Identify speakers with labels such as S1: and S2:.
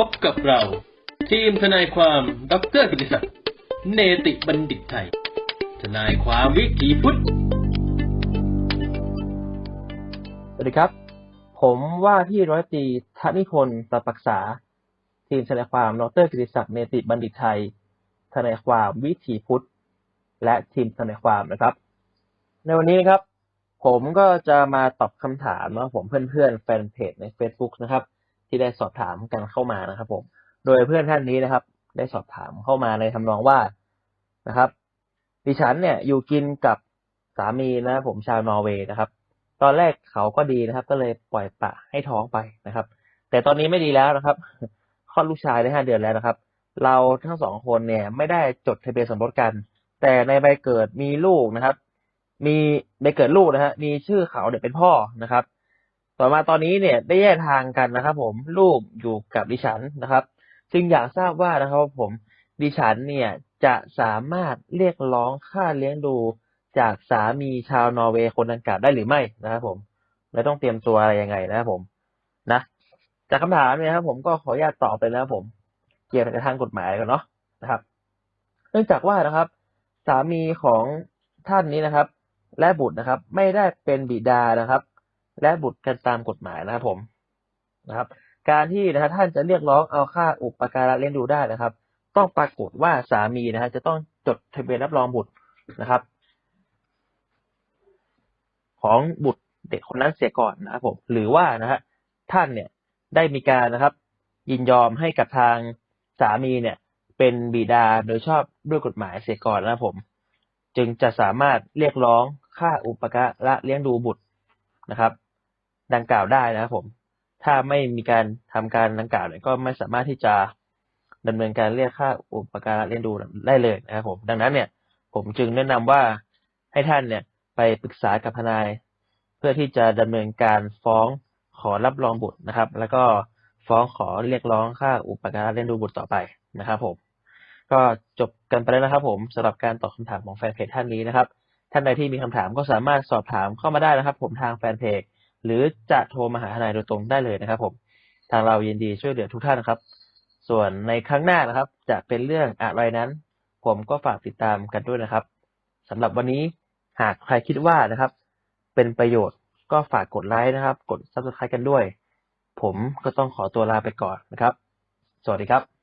S1: พบกับเรา ทีมทนายความดรกิติศักดิ์เนติบัณฑิตไทย ทนายความวิถีพุทธ
S2: สวัสดีครับ ผมว่าที่ร้อยตรีธนิพนธ์สัปรักษา ทีมทนายความดรกิติศักดิ์เนติบัณฑิตไทย ทนายความวิถีพุทธ และทีมทนายความนะครับ ในวันนี้นะครับ ผมก็จะมาตอบคำถามนะผมเพื่อนๆแฟนเพจใน Facebook นะครับ ที่ได้สอบถามกันเข้ามานะครับ ผม โดยเพื่อนท่านนี้นะครับ ได้สอบถามเข้ามาในทำนองว่านะครับ ดิฉันเนี่ยอยู่กินกับสามีนะ ผมชาวนอร์เวย์นะครับ ตอนแรกเขาก็ดีนะครับ ก็เลยปล่อยปะให้ท้องไปนะครับ แต่ตอนนี้ไม่ดีแล้วนะครับคลอดลูกชายได้ห้าเดือนแล้วนะครับ เราทั้งสองคนเนี่ยไม่ได้จดทะเบียนสมรสกัน แต่ในใบเกิดมีลูกนะครับ มีใบเกิดลูกนะฮะมีชื่อเขาเนี่ยเป็นพ่อนะครับ ต่อมาตอนนี้เนี่ยได้แยกทางกันนะครับผมลูกอยู่กับดิฉันนะครับ จึงอยากทราบว่านะครับผมดิฉันเนี่ยจะสามารถเรียกร้องค่าเลี้ยงดูจากสามีชาวนอร์เวย์คนดังกล่าวได้หรือไม่นะครับผม และต้องเตรียมตัวอะไรยังไงนะครับผมนะจากคำถามเนี่ยครับผมก็ขออนุญาตตอบไปแล้วผม เกี่ยวกับทางกฎหมายกันเนาะนะครับ เนื่องจากว่านะครับ สามีของท่านนี้นะครับ และบุตรนะครับ ไม่ได้เป็นบิดานะครับ และบุตรกันตามกฎหมายนะครับผมนะครับ การที่นะครับท่านจะเรียกร้องเอาค่าอุปการะเลี้ยงดูได้นะครับ ต้องปรากฏว่าสามีนะฮะจะต้องจดทะเบียนรับรองบุตรนะครับ ของบุตรเด็กคนนั้นเสียก่อนนะครับผมหรือว่านะฮะท่านเนี่ยได้มีการนะครับ ยินยอมให้กับทางสามีเนี่ย เป็นบิดาโดยชอบด้วยกฎหมายเสียก่อนนะครับผม จึงจะสามารถเรียกร้องค่าอุปการะเลี้ยงดูบุตรนะครับ ดังกล่าวได้นะครับผม ถ้าไม่มีการทำการดังกล่าวเนี่ยก็ไม่สามารถที่จะดำเนินการเรียกค่าอุปการะเลี้ยงดูได้เลยนะครับผม ดังนั้นเนี่ย ผมจึงแนะนำว่าให้ท่านเนี่ยไปปรึกษากับทนาย เพื่อที่จะดำเนินการฟ้องขอรับรองบุตรนะครับ แล้วก็ฟ้องขอเรียกร้องค่าอุปการะเลี้ยงดูบุตรต่อไปนะครับผม ก็จบกันไปแล้วนะครับ ผมสำหรับการตอบคำถามของแฟนเพจท่านนี้นะครับ ท่านใดที่มีคำถามก็สามารถสอบถามเข้ามาได้นะครับ ผมทางแฟนเพจ หรือจะโทรมาหาทนายโดยตรงได้เลยนะครับ ผม ทางเรายินดีช่วยเหลือทุกท่านนะครับ ส่วนในครั้งหน้านะครับ จะเป็นเรื่องอะไรนั้น ผมก็ฝากติดตามกันด้วยนะครับสำหรับวันนี้หากใครคิดว่านะครับ เป็นประโยชน์ก็ฝากกดไลค์นะครับ กด subscribe กันด้วย ผมก็ต้องขอตัวลาไปก่อนนะครับ สวัสดีครับ